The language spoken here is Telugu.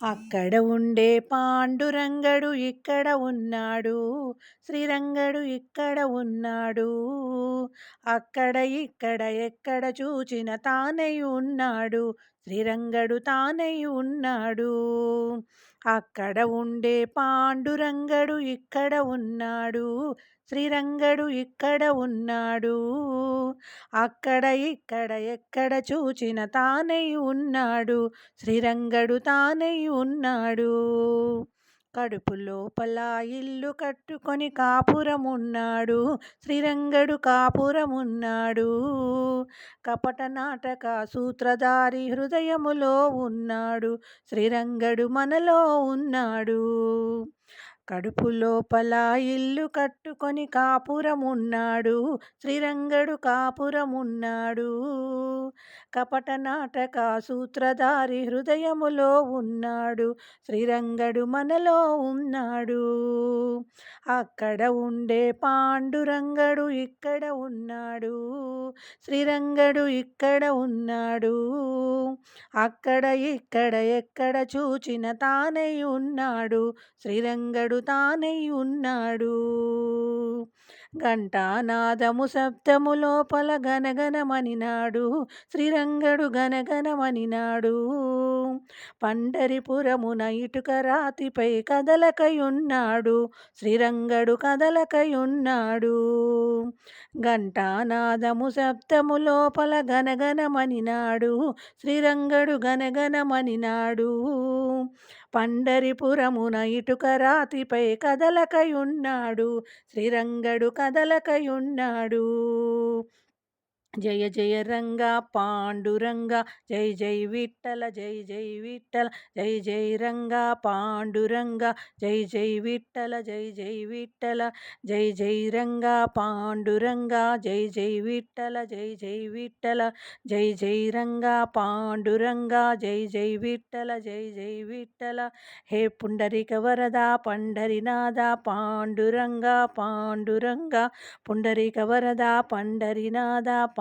అక్కడ ఉండే పాండురంగడు ఇక్కడ ఉన్నాడు శ్రీరంగడు ఇక్కడ ఉన్నాడు. అక్కడ ఇక్కడ ఎక్కడ చూచిన తానై ఉన్నాడు శ్రీరంగడు తానై ఉన్నాడు. అక్కడ ఉండే పాండురంగడు ఇక్కడ ఉన్నాడు శ్రీరంగడు ఇక్కడ ఉన్నాడు. అక్కడ ఇక్కడ ఎక్కడ చూచిన తానై ఉన్నాడు శ్రీరంగడు తానై ఉన్నాడు. కడుపు లోపల ఇల్లు కట్టుకొని కాపురమున్నాడు. శ్రీరంగడు కాపురమున్నాడు. కపట నాటక సూత్రధారి హృదయములో ఉన్నాడు. శ్రీరంగడు మనలో ఉన్నాడు. కడుపు లోపల ఇల్లు కట్టుకొని కాపురమున్నాడు. శ్రీరంగడు కాపురమున్నాడు. కపట నాటక సూత్రధారి హృదయములో ఉన్నాడు. శ్రీరంగడు మనలో ఉన్నాడు. అక్కడ ఉండే పాండురంగడు ఇక్కడ ఉన్నాడు. శ్రీరంగడు ఇక్కడ ఉన్నాడు. అక్కడ ఇక్కడ ఎక్కడ చూచిన తానై ఉన్నాడు. శ్రీరంగడు తానై ఉన్నాడు. ఘంటానాదము శబ్దము లోపల గనగనమనినాడు శ్రీరంగడు గనగనమనినాడు పండరిపురమున ఇటుక రాతిపై కదలకయున్నాడు. శ్రీరంగడు కదలకయున్నాడు. ఘంటానాదము శబ్దము లోపల గనగనమనినాడు శ్రీరంగడు గనగనమనినాడు పండరిపురమున ఇటుక రాతిపై కదలకయున్నాడు శ్రీరంగడు కదలకయున్నాడు. జయ జయ రంగా పాండురంగా జై జై విట్టల జై జై విట్టల జై జై రంగా పాండురంగా జై జై విట్టల జై జై విట్టల జై జై రంగా పాండురంగా జై జై విట్టల జై జై విట్టల జై జై రంగా పాండురంగా జై జై విట్టల జై జై విట్టల హే పుండరిక వరద పండరినాద పాండురంగా పాండురంగా పుండరిక వరద పండరినాద